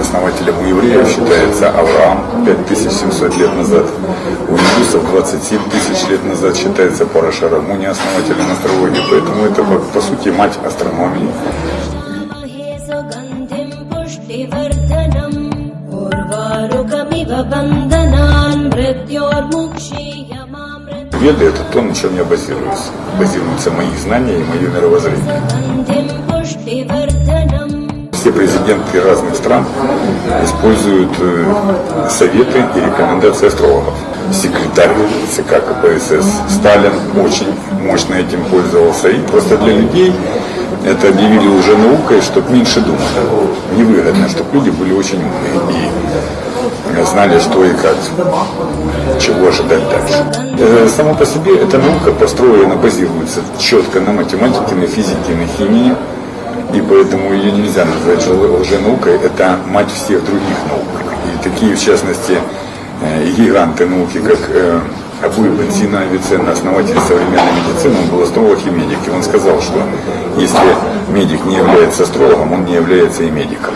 основателем у евреев считается Авраам 5700 лет назад. У индусов 27 тысяч лет назад считается Парашарамуни основателем астрологии, поэтому это по сути мать астрономии. Веды – это то, на чем я базируюсь. Базируются мои знания и мое мировоззрение все президенты разных стран используют э, советы и рекомендации астрологов. Секретарь ЦК КПСС Сталин очень мощно этим пользовался. И просто для людей это объявили уже наукой, чтобы меньше думать. Невыгодно, чтобы люди были очень умные и э, знали, что и как, чего ожидать дальше. Э, само по себе эта наука построена, базируется четко на математике, на физике, на химии. Поэтому ее нельзя назвать лже- лженаукой, это мать всех других наук. И такие, в частности, э, гиганты науки, как э, Абу Ибн Сина Авиценна, основатель современной медицины, он был астролог и медик. И он сказал, что если медик не является астрологом, он не является и медиком.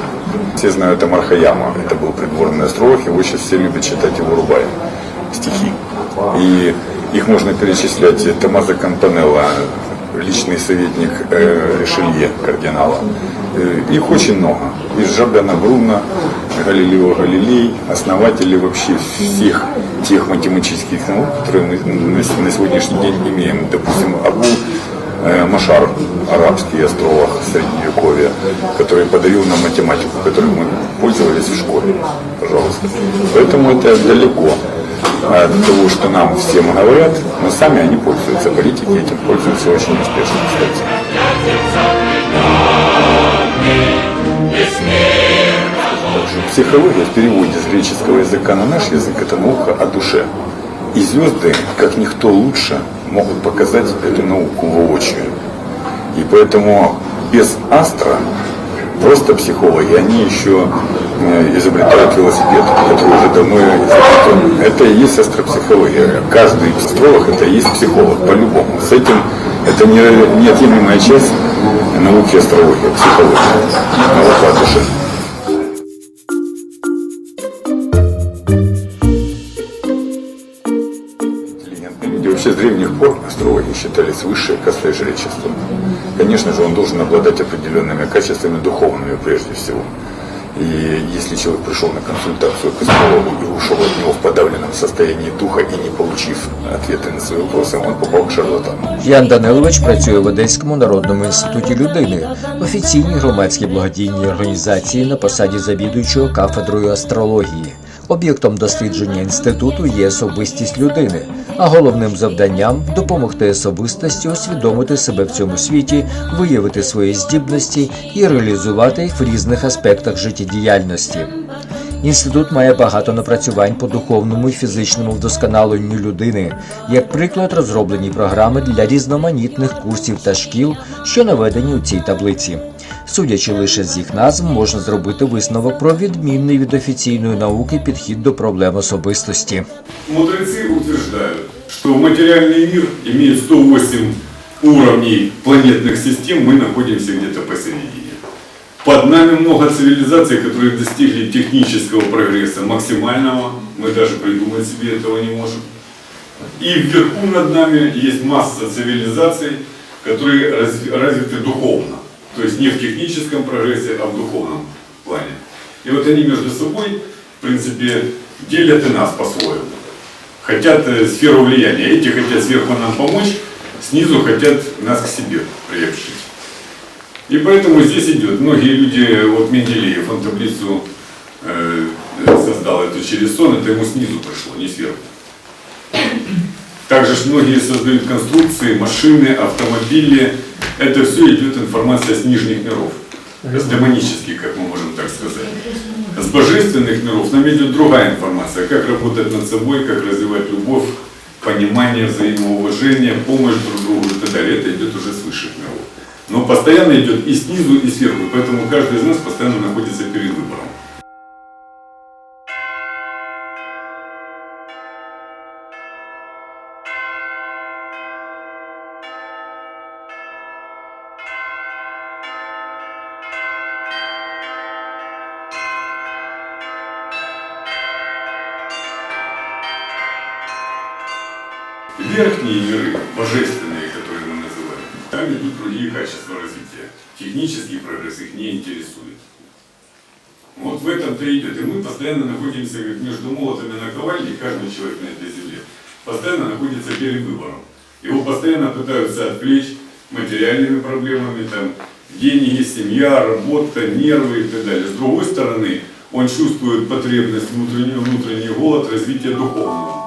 Все знают Амар Хаяма, это был придворный астролог, его сейчас все любят читать его Рубай, стихи. И их можно перечислять. Томазо Кампанелла, личный советник э, Ришелье, кардинала. Э, их очень много. Из Жордана Бруно, Галилео Галилей, основатели вообще всех тех математических наук, которые мы на, на сегодняшний день имеем. Допустим, Абу э, Машар, арабский астролог средневековья, который подарил нам математику, которой мы пользовались в школе. Пожалуйста. Поэтому это далеко от того, что нам всем говорят, но сами они пользуются, политики этим пользуются очень успешно, кстати. Психология в переводе с греческого языка на наш язык – это наука о душе. И звезды, как никто лучше, могут показать эту науку воочию. И поэтому без астра просто психологи, они еще э, изобретают велосипед, который уже давно изобретен. Это и есть астропсихология. Каждый астролог это и есть психолог, по-любому. С этим это не- неотъемлемая часть науки астрологии, психология, наука о душе. считались высшей кастой жречества. Конечно же, он должен обладать определенными качествами духовными прежде всего. И если человек пришел на консультацию к астрологу и ушел от него в подавленном состоянии духа и не получив ответы на свои вопросы, он попал к шарлатану. Ян Данилович працює в Одеському народному інституті людини, офіційній громадській благодійній організації на посаді завідуючого кафедрою астрології. Об'єктом дослідження інституту є особистість людини, а головним завданням допомогти особистості усвідомити себе в цьому світі, виявити свої здібності і реалізувати їх в різних аспектах життєдіяльності. Інститут має багато напрацювань по духовному і фізичному вдосконаленню людини, як приклад, розроблені програми для різноманітних курсів та шкіл, що наведені у цій таблиці. Судячи лише з їх назв, можна зробити висновок про відмінний від офіційної науки підхід до проблем особистості. Мудрецы утверждают, что материальный мир имеет 108 уровней планетных систем, мы находимся где-то посередине. Под нами много цивилизаций, которые достигли технического прогресса максимального, мы даже придумать себе этого не можем. И вверху над нами есть масса цивилизаций, которые разви- развиты духовно. То есть не в техническом прогрессе, а в духовном плане. И вот они между собой, в принципе, делят и нас по-своему. Хотят э, сферу влияния. Эти хотят сверху нам помочь, снизу хотят нас к себе приобщить. И поэтому здесь идет. Многие люди, вот Менделеев, он таблицу э, создал эту через сон, это ему снизу пришло, не сверху. Также многие создают конструкции, машины, автомобили. Это все идет информация с нижних миров. С демонических, как мы можем так сказать. С божественных миров нам идет другая информация. Как работать над собой, как развивать любовь, понимание, взаимоуважение, помощь друг другу и так далее. Это идет уже с высших миров. Но постоянно идет и снизу, и сверху. Поэтому каждый из нас постоянно находится перед выбором. Верхние миры, божественные, которые мы называем, там идут другие качества развития. Технический прогресс их не интересует. Вот в этом-то идет. И мы постоянно находимся как между молотами на наковальни, каждый человек на этой земле постоянно находится перед выбором. Его постоянно пытаются отвлечь материальными проблемами, там, деньги, семья, работа, нервы и так далее. С другой стороны, он чувствует потребность, внутренний, внутренний голод развития духовного.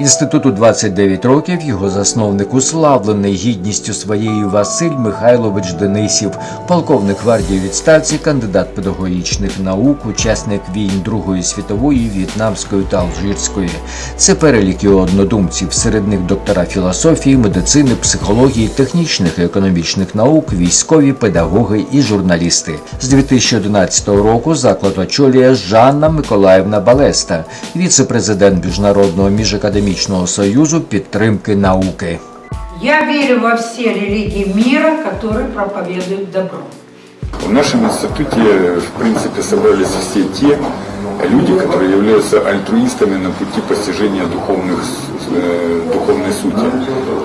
Інституту 29 років його засновник уславлений гідністю своєю Василь Михайлович Денисів, полковник гвардії відставці, кандидат педагогічних наук, учасник війн Другої світової, В'єтнамської та Алжирської. Це перелік його однодумців, серед них доктора філософії, медицини, психології, технічних і економічних наук, військові, педагоги і журналісти. З 2011 року заклад очолює Жанна Миколаївна Балеста, віце-президент Міжнародного міжакадемічного союзу підтримки науки. Я верю во все религии мира, которые проповедуют добро. В нашем институте, в принципе, собрались все те люди, которые являются альтруистами на пути постижения духовных, э, духовной сути.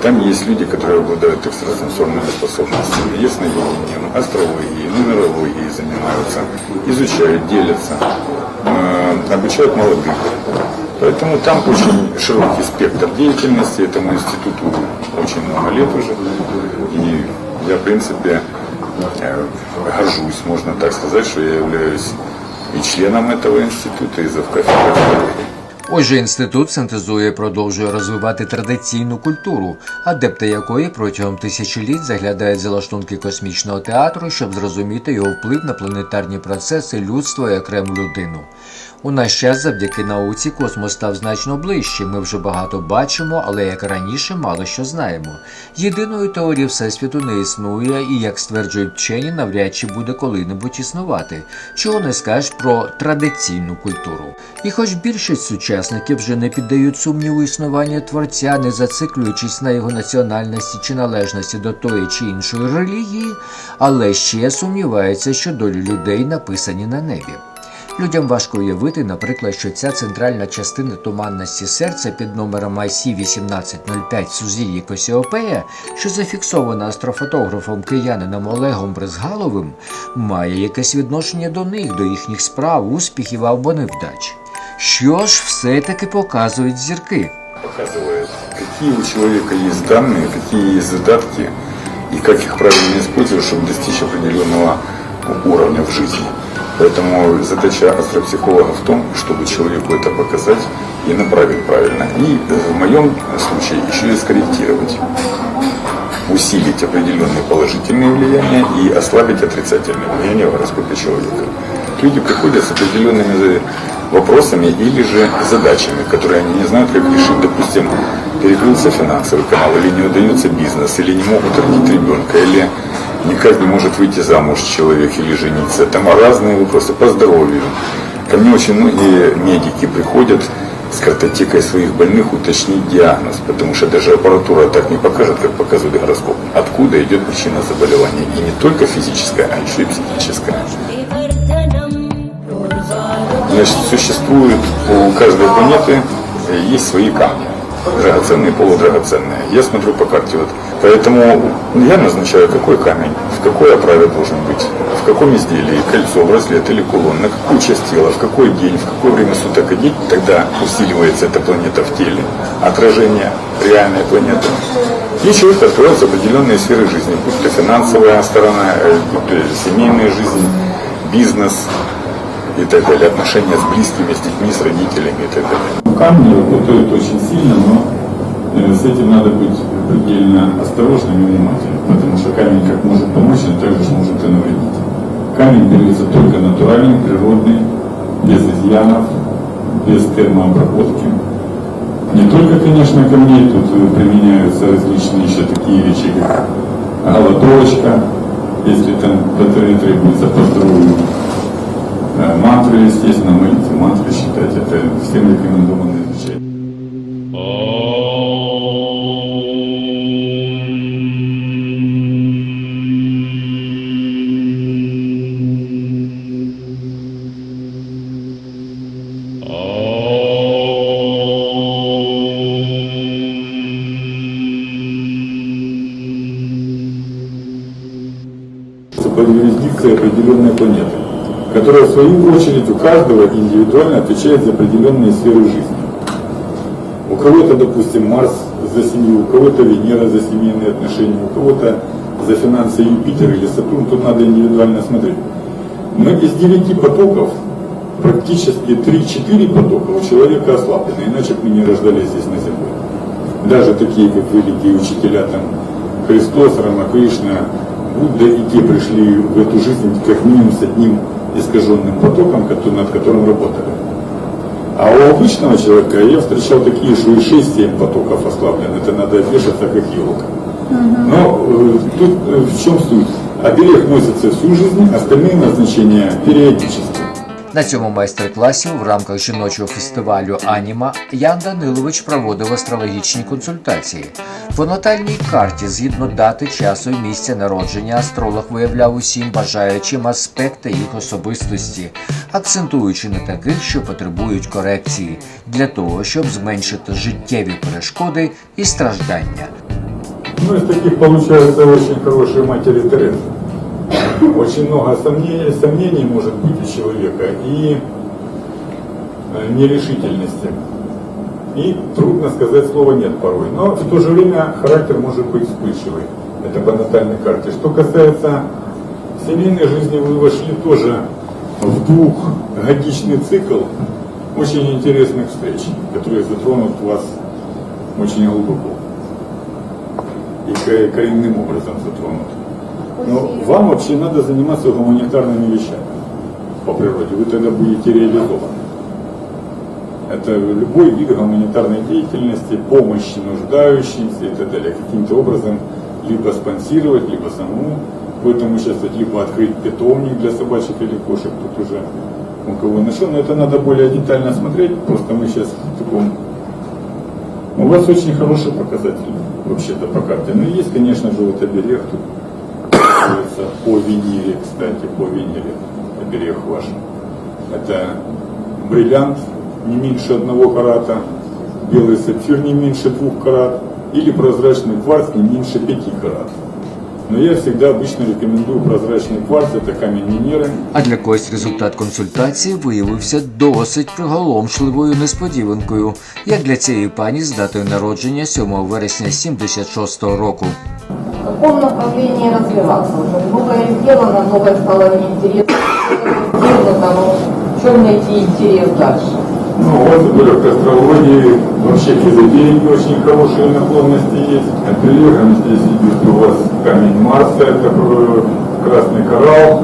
Там есть люди, которые обладают экстрасенсорными способностями, ясновидением, астрологией, нумерологией занимаются, изучают, делятся, обучают молодых. Поэтому там очень широкий спектр деятельности, этому институту очень много лет уже. И я, в принципе, э, горжусь, можно так сказать, что я являюсь и членом этого института, и завкафедрой. Отже, інститут синтезує продовжує розвивати традиційну культуру, адепти якої протягом тисячоліть заглядають за лаштунки космічного театру, щоб зрозуміти його вплив на планетарні процеси людства і окрему людину. У наш час завдяки науці космос став значно ближче. Ми вже багато бачимо, але як раніше мало що знаємо. Єдиної теорії всесвіту не існує, і як стверджують вчені, навряд чи буде коли-небудь існувати. Чого не скажеш про традиційну культуру. І хоч більшість сучасників вже не піддають сумніву існування творця, не зациклюючись на його національності чи належності до тої чи іншої релігії, але ще сумніваються, що долі людей написані на небі. Людям важко уявити, наприклад, що ця центральна частина туманності серця під номером IC 1805 Сузір'ї Косіопея, що зафіксована астрофотографом киянином Олегом Брезгаловим, має якесь відношення до них, до їхніх справ, успіхів або невдач. Що ж все-таки показують зірки? Показывает, какие у человека есть данные, какие есть задатки, и как их правильно использовать, чтобы достичь определенного уровня в жизни. Поэтому задача астропсихолога в том, чтобы человеку это показать и направить правильно. И э, в моем случае еще и скорректировать. Усилить определенные положительные влияния и ослабить отрицательные влияния в гороскопе человека. Люди приходят с определенными вопросами или же задачами, которые они не знают, как решить. Допустим, перекрылся финансовый канал, или не удается бизнес, или не могут родить ребенка, или не каждый может выйти замуж человек или жениться. Там разные вопросы по здоровью. Ко мне очень многие медики приходят с картотекой своих больных уточнить диагноз, потому что даже аппаратура так не покажет, как показывает гороскоп. Откуда идет причина заболевания? И не только физическая, а еще и психическая. Значит, существует у каждой планеты э, есть свои камни. Драгоценные и полудрагоценные. Я смотрю по карте. Вот. Поэтому я назначаю, какой камень, в какой оправе должен быть, в каком изделии, кольцо, браслет или кулон, на какую часть тела, в какой день, в какое время суток одеть, тогда усиливается эта планета в теле, отражение реальной планеты. И человек открывается определенные сферы жизни, будь то финансовая сторона, э, будь то семейная жизнь, бизнес, и так далее, отношения с близкими, с детьми, с родителями и так далее. Камни работают очень сильно, но э, с этим надо быть предельно осторожным и внимательным, потому что камень как может помочь, он также может и навредить. Камень берется только натуральный, природный, без изъянов, без термообработки. Не только, конечно, камней, тут э, применяются различные еще такие вещи, как голоточка, если там батарея требуется по. Э, Мантры, естественно, молитвы, мантры считать, это всем рекомендовано свою очередь у каждого индивидуально отвечает за определенные сферы жизни. У кого-то, допустим, Марс за семью, у кого-то Венера за семейные отношения, у кого-то за финансы Юпитер или Сатурн, тут надо индивидуально смотреть. Но из девяти потоков практически 3-4 потока у человека ослаблены, иначе бы мы не рождались здесь на Земле. Даже такие, как великие учителя, там, Христос, Рамакришна, Будда, и те пришли в эту жизнь как минимум с одним искаженным потоком, над которым работали. А у обычного человека я встречал такие, что и 6-7 потоков ослаблен. Это надо вешаться как елка. Но э, тут э, в чем суть? Оберег носится всю жизнь, остальные назначения периодически. На цьому майстер-класі в рамках жіночого фестивалю Аніма Ян Данилович проводив астрологічні консультації. По натальній карті, згідно дати, часу і місця народження, астролог виявляв усім бажаючим аспекти їх особистості, акцентуючи на таких, що потребують корекції, для того, щоб зменшити життєві перешкоди і страждання. Ну, из таких получается очень хорошие матери Терезы. Очень много сомнений, сомнений может быть у человека и э, нерешительности. И трудно сказать слово «нет» порой. Но в то же время характер может быть вспыльчивый. Это по натальной карте. Что касается семейной жизни, вы вошли тоже в двухгодичный цикл очень интересных встреч, которые затронут вас очень глубоко и ко- коренным образом затронут. Но вам вообще надо заниматься гуманитарными вещами по природе. Вы тогда будете реализованы. Это любой вид гуманитарной деятельности, помощи нуждающимся и так далее. Каким-то образом либо спонсировать, либо самому в этом участвовать, либо открыть питомник для собачек или кошек. Тут уже у кого нашел. Но это надо более детально смотреть. Просто мы сейчас в таком у вас очень хороший показатель вообще-то по карте. Но есть, конечно же, вот оберег тут называется по Венере, кстати, по Венере оберег ваш. Это бриллиант не меньше одного карата, белый сапфир не меньше двух карат или прозрачный кварц не меньше пяти карат. Но я всегда обычно рекомендую прозрачный кварц, это камень Венеры, А для когось результат консультації виявився досить приголомшливою несподіванкою, як для цієї пані з датою народження 7 вересня 76-го року. В каком направлении развиваться? Уже многое сделано, многое стало неинтересно. Но в чем найти интерес дальше? Ну, вас, во-первых, к астрологии, вообще к эзотерике очень хорошие наклонности есть. Апеллируем здесь идет у вас камень Марса, это красный коралл,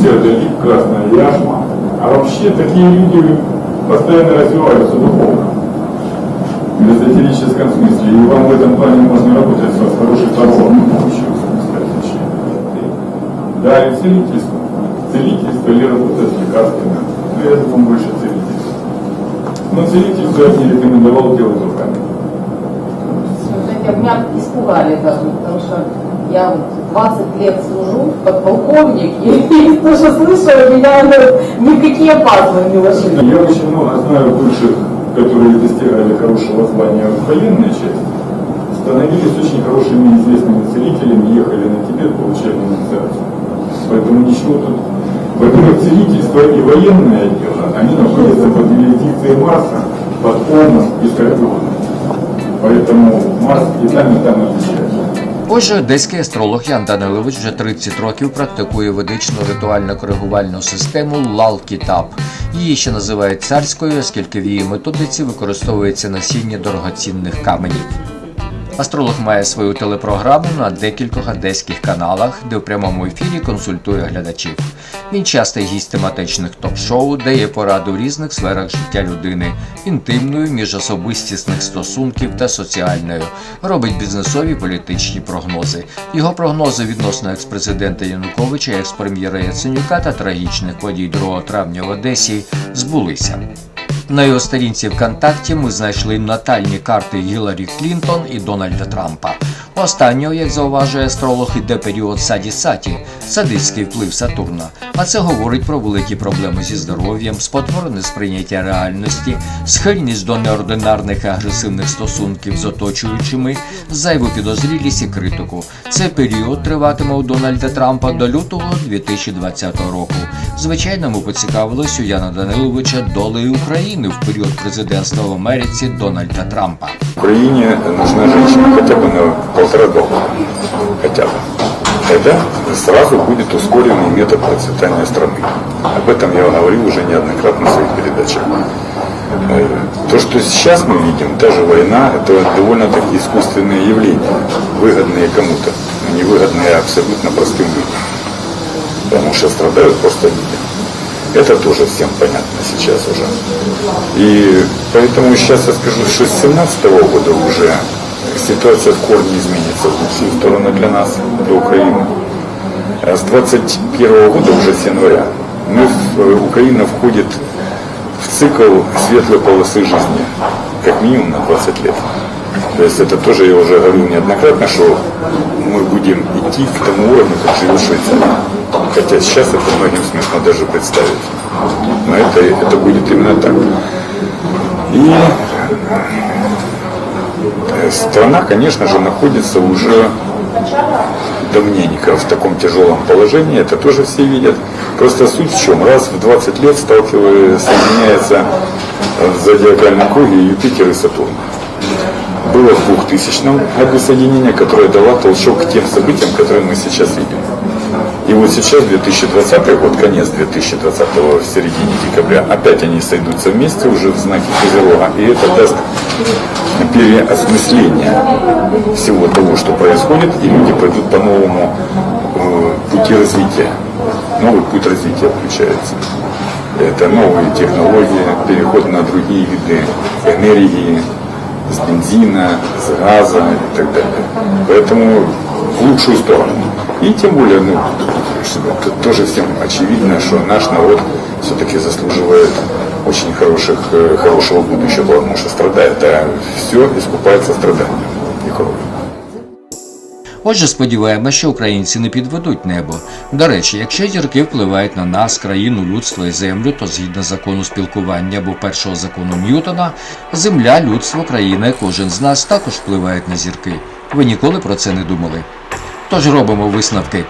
сердолик, красная яшма. А вообще такие люди постоянно развиваются духовно. В эзотерическом смысле. И вам в этом плане можно работать с вас хороший кстати. Да, и целительство. Целительство или работа с лекарствами. Ну, я думаю, больше целительство. Но целительство я не рекомендовал делать руками. Знаете, меня испугали даже, потому что я вот 20 лет служу, подполковник, и то, что слышала, меня ну, никакие пазлы не ложили. Я очень много знаю бывших, которые достигали хорошего звания в военной части, становились очень хорошими известными целителями, ехали на Тибет, получали инициацию. Поэтому ничего тут... Во-первых, целительство и военное дело, они находятся под юрисдикцией Марса, под Омом и Скорпионом. Поэтому Марс и там, и там отличается. Отже, одеський астролог Ян Данилович вже 30 років практикує ведичну ритуально-коригувальну систему Лал-Кітаб. Її ще називають царською, оскільки в її методиці використовується насіння дорогоцінних каменів. Астролог має свою телепрограму на декількох одеських каналах, де в прямому ефірі консультує глядачів. Він частий гість тематичних ток-шоу, дає пораду в різних сферах життя людини, інтимною, міжособистісних стосунків та соціальною. Робить бізнесові політичні прогнози. Його прогнози відносно експрезидента Януковича, експрем'єра Яценюка та трагічних подій 2 травня в Одесі збулися. На його сторінці ВКонтакті ми знайшли натальні карти Гіларі Клінтон і Дональда Трампа. Останнього, як зауважує астролог, іде період саді саті, садистський вплив Сатурна. А це говорить про великі проблеми зі здоров'ям, спотворене сприйняття реальності, схильність до неординарних агресивних стосунків з оточуючими, зайву підозрілість і критику. Цей період триватиме у Дональда Трампа до лютого 2020 року. Звичайно, ми поцікавились у Яна Даниловича долею України в період президентства в Америці Дональда Трампа. Украине нужна женщина хотя бы на года. Хотя бы. Тогда сразу будет ускоренный метод процветания страны. Об этом я говорил уже неоднократно в своих передачах. Э, То, что сейчас мы видим, та же война, это довольно-таки искусственные явления, выгодные кому-то, но невыгодные абсолютно простым людям. Потому что страдают просто люди. Это тоже всем понятно сейчас уже. И поэтому сейчас я скажу, что с 2017 года уже ситуация в корне изменится в лучшую сторону для нас, для Украины. А с 2021 года, уже с января, мы, э, Украина входит в цикл светлой полосы жизни, как минимум на 20 лет. То есть это тоже я уже говорил неоднократно, что мы будем идти к тому уровню, как живет Швейцария. Хотя сейчас это многим смешно даже представить. Но это, это будет именно так. И страна, конечно же, находится уже давненько в таком тяжелом положении, это тоже все видят. Просто суть в чем? Раз в 20 лет сталкиваются, соединяется в зодиакальном круге Юпитер и Сатурн. Было в 2000 году соединение, которое дало толчок к тем событиям, которые мы сейчас видим. И вот сейчас, 2020 год, конец 2020 в середине декабря, опять они сойдутся вместе уже в знаке Козерога, и это даст переосмысление всего того, что происходит, и люди пойдут по новому э, пути развития. Новый путь развития включается. Это новые технологии, переход на другие виды энергии, с бензина, с газа и так далее. Поэтому в лучшую сторону. И тем более, ну, тоже всем очевидно, что наш народ все-таки заслуживает очень хороших, э, хорошего будущего, потому что страдает, а все искупается страданием и кровью. Отже, сподіваємося, що українці не підведуть небо. До речі, якщо зірки впливають на нас, країну, людство і землю, то згідно закону спілкування або першого закону Ньютона, земля, людство, країна і кожен з нас також впливають на зірки. Ви ніколи про це не думали? Тож робимо висновки.